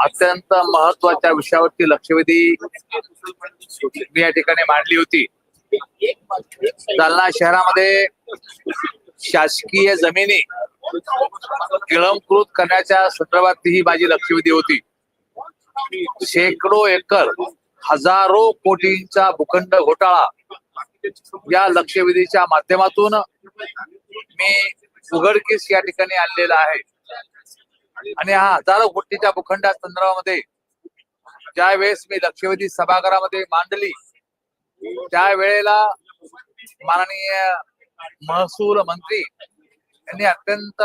अत्यंत महत्त्वाच्या विषयावरती लक्षवेधी मी या ठिकाणी मांडली होती. जालना शहरामध्ये शासकीय जमिनी गिळंकृत करण्याच्या संदर्भात ही माझी लक्षवेधी होती. शेकडो एकर हजारो कोटींचा भूखंड घोटाळा या लक्षवेधीच्या माध्यमातून मी उघडकीस या ठिकाणी आणलेला आहे. आणि हा हजारो कोटीच्या भूखंडा संदर्भामध्ये ज्यावेळेस मी लक्षवेधी सभागृहामध्ये मांडली त्या वेळेला माननीय महसूल मंत्री यांनी अत्यंत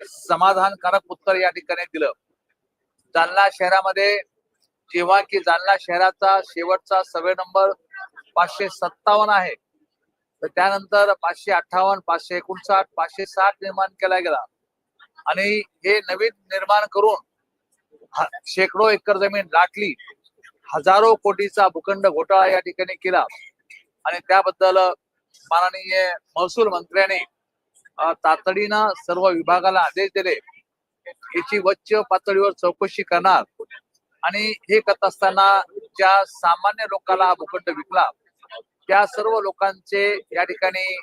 समाधानकारक उत्तर या ठिकाणी दिलं. जालना शहरामध्ये जेव्हा की जालना शहराचा शेवटचा सर्वे नंबर पाचशे सत्तावन्न आहे तर त्यानंतर पाचशे अठ्ठावन्न पाचशे एकोणसाठ पाचशे साठ निर्माण केला गेला. आणि हे नवीन निर्माण करून शेकडो एकर जमीन लाटली. हजारो कोटीचा भूखंड घोटाळा या ठिकाणी केला. आणि त्याबद्दल माननीय महसूल मंत्र्याने तातडीनं सर्व विभागाला आदेश दिले. याची वच्च पातळीवर चौकशी करणार. आणि हे करत असताना ज्या सामान्य लोकांना हा भूखंड विकला त्या सर्व लोकांचे या ठिकाणी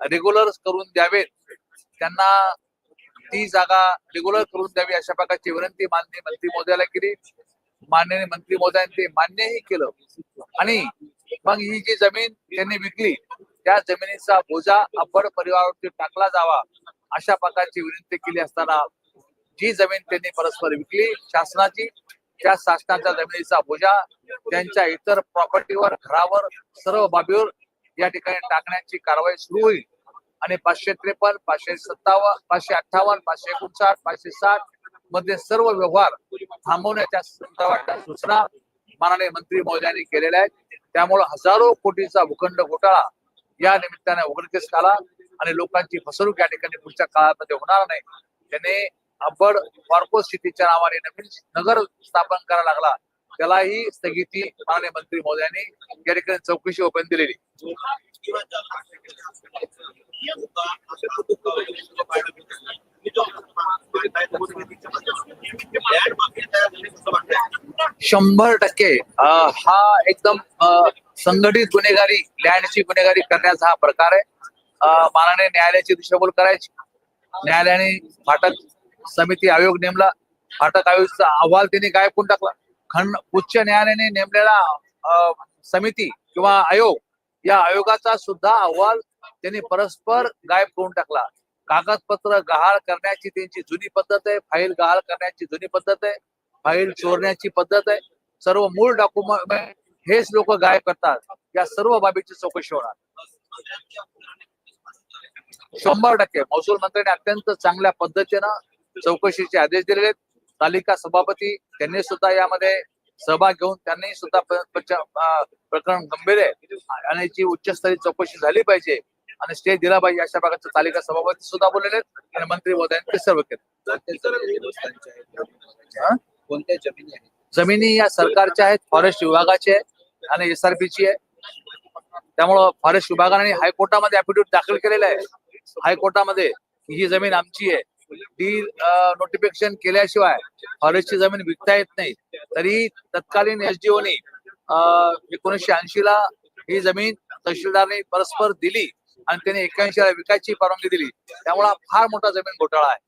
रेग्युलर करून द्यावेत. त्यांना ती जागा रेग्युलर करून द्यावी अशा प्रकारची विनंती माननीय मंत्री मोदयाला केली. माननीय मंत्री महोदयांनी ते मान्यही केलं. आणि मग ही जी जमीन त्यांनी विकली त्या जमिनीचा बोजा अब्बड परिवारावरती टाकला जावा अशा प्रकारची विनंती केली असताना जी जमीन त्यांनी परस्पर विकली शासनाची त्या शासनाच्या जमिनीचा बोजा त्यांच्या इतर प्रॉपर्टीवर घरावर सर्व बाबीवर या ठिकाणी टाकण्याची कारवाई सुरू होईल. आणि पाचशे त्रेपन्न पाचशे सत्तावन्न पाचशे अठ्ठावन्न पाचशे एकोणसाठ पाचशे साठमध्ये सर्व व्यवहार थांबवण्याच्या संदर्भात सूचना माननीय मंत्री महोदयांनी केलेल्या आहेत. त्यामुळे हजारो कोटीचा भूखंड घोटाळा या निमित्ताने उघडकीस आला आणि लोकांची फसवणूक या ठिकाणी पुढच्या काळामध्ये होणार नाही. त्याने अब्बड वारको सिटीच्या नावाने नवीन नगर स्थापन करायला लागला. त्यालाही स्थगिती माननीय मंत्री महोदयांनी या ठिकाणी चौकशी ओपन दिलेली. शंभर टक्के. हा. एकदम संघटित गुन्हेगारी लँडची गुन्हेगारी करण्याचा हा प्रकार आहे. मानाने न्यायालयाची दिशाभूल करायची. न्यायालयाने फाटक समिती आयोग नेमला. फाटक आयोगचा अहवाल त्यांनी गायब करून टाकला. खंड उच्च न्यायालयाने नेमलेला समिती किंवा आयोग या आयोगाचा सुद्धा अहवाल त्यांनी परस्पर गायब करून टाकला. कागदपत्र गहाळ करण्याची त्यांची जुनी पद्धत आहे. फाईल गहाळ करण्याची जुनी पद्धत आहे. फाईल चोरण्याची पद्धत आहे. सर्व मूळ डॉक्युमेंट हेच लोक गायब करतात. या सर्व बाबीची चौकशी होणार. शंभर टक्के. महसूल मंत्र्यांनी अत्यंत चांगल्या पद्धतीनं चौकशीचे आदेश दिलेले आहेत. तालिका सभापती त्यांनी सुद्धा यामध्ये सहभाग घेऊन त्यांनी सुद्धा प्रकरण गंभीर आहे. आणि याची उच्चस्तरीय चौकशी झाली पाहिजे आणि स्टे दिला पाहिजे अशा प्रकारचे तालिका सभापती सुद्धा बोललेले आहेत आणि मंत्री महोदयांनी सर्व केलं? कोणत्या जमिनी आहेत? जमिनी या सरकारच्या आहेत फॉरेस्ट विभागाची आहे आणि एसआरपी ची आहे. त्यामुळं फॉरेस्ट विभागाने हायकोर्टामध्ये अफिडेव्हिट दाखल केलेलं आहे. हायकोर्टामध्ये की ही जमीन आमची आहे. डी नोटिफिकेशन केल्याशिवाय फॉरेस्टची जमीन विकता येत नाही. तरी तत्कालीन एसडीओने एकोणीसशे ऐंशी ला ही जमीन तहसीलदारने परस्पर दिली आणि त्याने एक्क्याऐंशी ला विकायची परवानगी दिली. त्यामुळे फार मोठा जमीन घोटाळा आहे.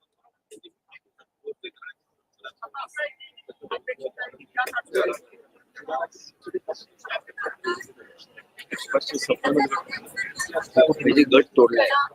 गट तोडलाय.